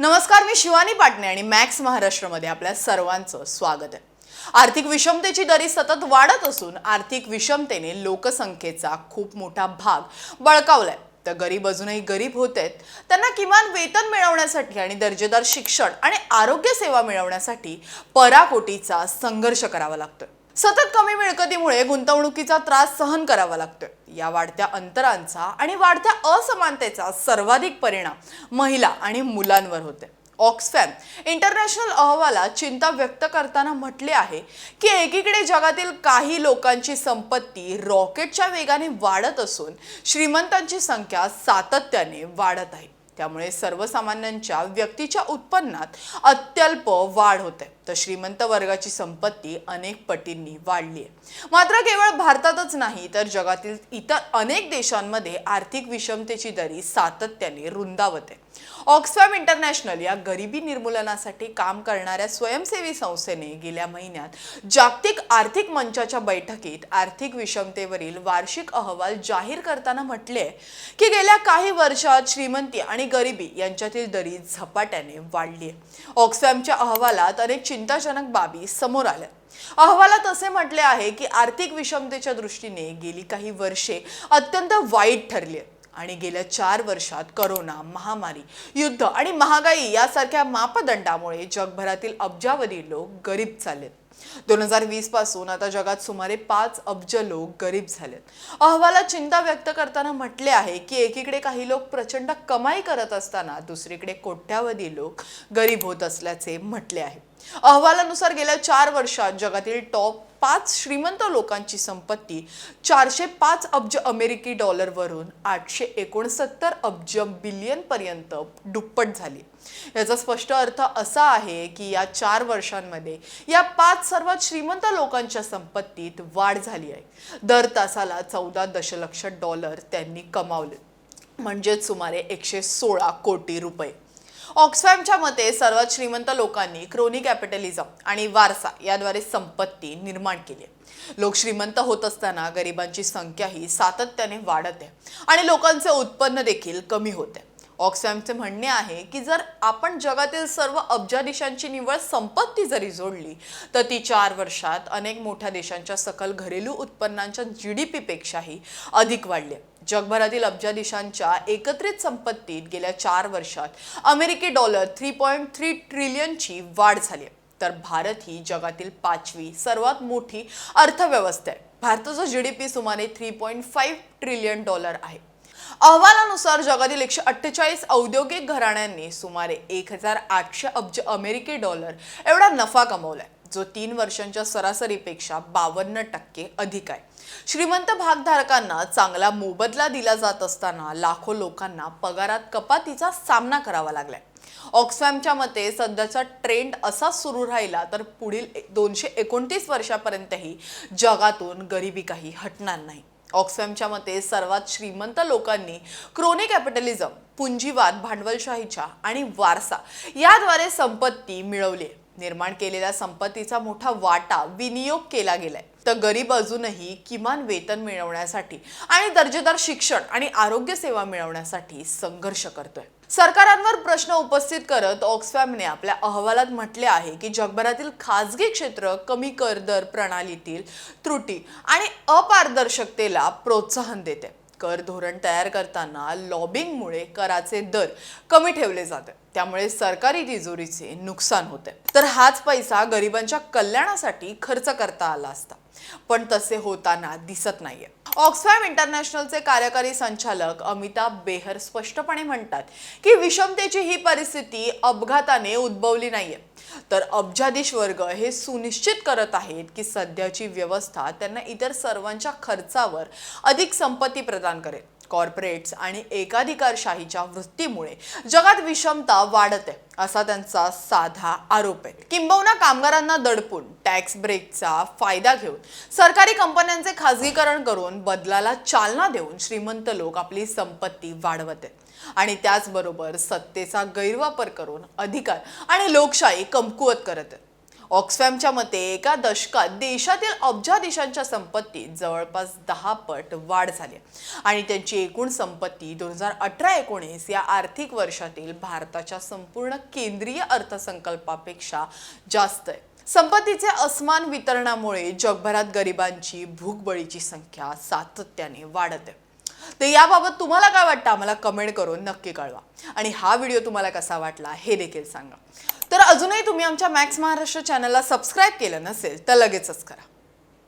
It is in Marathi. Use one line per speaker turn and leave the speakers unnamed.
नमस्कार मी शिवानी पाटणे आणि मॅक्स महाराष्ट्रमध्ये आपल्या सर्वांचं स्वागत आहे. आर्थिक विषमतेची दरी सतत वाढत असून आर्थिक विषमतेने लोकसंख्येचा खूप मोठा भाग बळकावलाय. तर गरीब अजूनही गरीब होत आहेत. त्यांना किमान वेतन मिळवण्यासाठी आणि दर्जेदार शिक्षण आणि आरोग्य सेवा मिळवण्यासाठी पराकोटीचा संघर्ष करावा लागतोय. सतत कमी मिळकतीमुळे गुंतवणुकीचा त्रास सहन करावा लागतोय. या वाढत्या अंतरांचा आणि वाढत्या असमानतेचा सर्वाधिक परिणाम महिला आणि मुलांवर होते ऑक्सफॅम इंटरनॅशनल अहवालात चिंता व्यक्त करताना म्हटले आहे की एकीकडे जगातील काही लोकांची संपत्ती रॉकेटच्या वेगाने वाढत असून श्रीमंतांची संख्या सातत्याने वाढत आहे. त्यामुळे सर्वसामान्यांच्या व्यक्तीच्या उत्पन्नात अत्यल्प वाढ होते. तर श्रीमंत वर्गाची संपत्ती अनेक पटींनी वाढली आहे. मात्र केवळ भारतातच नाही तर जगातील इतर अनेक देशांमध्ये आर्थिक विषमतेची दरी सातत्याने रुंदावत आहे. ऑक्सफॅम इंटरनॅशनल या गरिबी निर्मूलनासाठी काम करणाऱ्या स्वयंसेवी संस्थेने गेल्या महिन्यात जागतिक आर्थिक मंचाच्या बैठकीत आर्थिक विषमतेवरील वार्षिक अहवाल जाहीर करताना म्हटले की गेल्या काही वर्षात श्रीमंती आणि गरिबी यांच्यातील दरी झपाट्याने वाढली आहे. ऑक्सफॅमच्या अहवालात अनेक चिंताजनक बाबी समोर आल्या. अहवालात असे म्हटले आहे की आर्थिक विषमतेच्या दृष्टीने गेली काही वर्षे अत्यंत वाईट ठरली आहेत. आणि गेल्या चार वर्षात करोना महामारी युद्ध आणि महागाई यासारख्या मापदंडामुळे जगभरातील अब्जावधी लोक गरीब चाललेत दोन हजार वीसपासून आता जगात सुमारे पाच अब्ज लोक गरीब झालेत अहवालात चिंता व्यक्त करताना म्हटले आहे की एकीकडे काही लोक प्रचंड कमाई करत असताना दुसरीकडे कोट्यावधी लोक गरीब होत असल्याचे म्हटले आहे. अहवालानुसार गेल्या चार वर्षात जगातील टॉप पाच श्रीमंत लोकांची संपत्ती चारशे पाच अब्ज अमेरिकी डॉलरवरून आठशे एकोणसत्तर अब्ज बिलियनपर्यंत दुप्पट झाली. याचा स्पष्ट अर्थ असा आहे की या चार वर्षांमध्ये या पाच सर्वात श्रीमंत लोकांच्या संपत्तीत वाढ झाली आहे. दर तासाला चौदा दशलक्ष डॉलर त्यांनी कमावले. म्हणजेच सुमारे एकशे सोळा कोटी रुपये. ऑक्सफॅमच्या मते सर्वात श्रीमंत लोकांनी क्रोनी कॅपिटलिझम आणि वारसा याद्वारे संपत्ती निर्माण केली आहे. लोक श्रीमंत होत असताना गरिबांची संख्या ही सातत्याने वाढत आहे आणि लोकांचे उत्पन्न देखील कमी होत आहे. ऑक्सफॅमचे म्हणणे आहे की जर आपण जगातील सर्व अब्जाधीशांची निव्वळ संपत्ती जरी जोडली तर ती चार वर्षात अनेक मोठ्या देशांच्या सकल घरेलू उत्पन्नांच्या जी डी पीपेक्षाही अधिक वाढली. जगभरातील अब्जाधीशांच्या एकत्रित संपत्तीत गेल्या चार वर्षात अमेरिकी डॉलर थ्री पॉईंट थ्री ट्रिलियनची वाढ झाली आहे. तर भारत ही जगातील पाचवी सर्वात मोठी अर्थव्यवस्था आहे. भारताचा जी डी पी सुमारे three point five trillion dollar आहे. अहवालानुसार जगातील एकशे अठ्ठेचाळीस औद्योगिक घराण्यांनी सुमारे एक हजार आठशे अब्ज अमेरिकी डॉलर एवढा नफा कमवलाय जो तीन वर्षांच्या सरासरीपेक्षा बावन्न टक्के अधिक आहे. श्रीमंत भागधारकांना चांगला मोबदला दिला जात असताना लाखो लोकांना पगारात कपातीचा सामना करावा लागलाय. ऑक्सफॅमच्या मते सध्याचा ट्रेंड असाच सुरू राहिला तर पुढील दोनशे एकोणतीस वर्षापर्यंतही जगातून गरिबी काही हटणार नाही. ऑक्सफॅमच्या मते सर्वात श्रीमंत लोकांनी क्रोने कॅपिटलिझम पुंजीवाद भांडवलशाहीच्या आणि वारसा याद्वारे संपत्ती मिळवली आहे. निर्माण केलेल्या संपत्तीचा मोठा वाटा विनियोग केला गेलाय तर गरीब अजूनही किमान वेतन मिळवण्यासाठी आणि दर्जेदार शिक्षण आणि आरोग्य सेवा मिळवण्यासाठी संघर्ष करतोय. सरकारांवर प्रश्न उपस्थित करत ऑक्सफॅमने आपल्या अहवालात म्हटले आहे की जगभरातील खाजगी क्षेत्र कमी कर दर प्रणालीतील त्रुटी आणि अपारदर्शकतेला प्रोत्साहन देते. कर धोरण तयार करताना लॉबिंगमुळे कराचे दर कमी ठेवले जाते. त्यामुळे सरकारी तिजोरीचे नुकसान होते. तर हाच पैसा गरिबांच्या कल्याणासाठी खर्च करता आला असता. पण तसे होताना दिसत नाहीये. ऑक्सफॅम इंटरनॅशनलचे कार्यकारी संचालक अमिताभ बेहर स्पष्टपणे म्हणतात की विषमतेची ही परिस्थिती अपघाताने उद्भवली नाहीये. तर अब्जाधीश वर्ग हे सुनिश्चित करत आहेत की सध्याची व्यवस्था त्यांना इतर सर्वांच्या खर्चावर अधिक संपत्ती प्रदान करेल. कॉर्पोरेट्स आणि एकाधिकारशाहीच्या वृत्तीमुळे जगात विषमता वाढत आहे असा त्यांचा साधा आरोप आहे. किंबहुना कामगारांना दडपून टॅक्स ब्रेकचा फायदा घेऊन सरकारी कंपन्यांचे खाजगीकरण करून बदलाला चालना देऊन श्रीमंत लोक आपली संपत्ती वाढवत. आहेत आणि त्याचबरोबर सत्तेचा गैरवापर करून अधिकार आणि लोकशाही कमकुवत करत. आहेत ऑक्सफॅमच्या मते एका दशकात देशातील अब्जा देशांच्या संपत्तीत जवळपास दहा पट वाढ झाली आहे. आणि त्यांची एकूण संपत्ती दोन हजार अठरा एकोणीस या आर्थिक वर्षातील भारताच्या संपूर्ण केंद्रीय अर्थसंकल्पापेक्षा जास्त आहे. संपत्तीचे असमान वितरणामुळे जगभरात गरिबांची भूकबळीची संख्या सातत्याने वाढत आहे. तर याबाबत तुम्हाला काय वाटतं? आम्हाला कमेंट करून नक्की कळवा. आणि हा व्हिडिओ तुम्हाला कसा वाटला हे देखील सांगा. तर अजूनही तुम्ही आमच्या मॅक्स महाराष्ट्र चॅनलला सबस्क्राईब केलं नसेल तर लगेचच करा.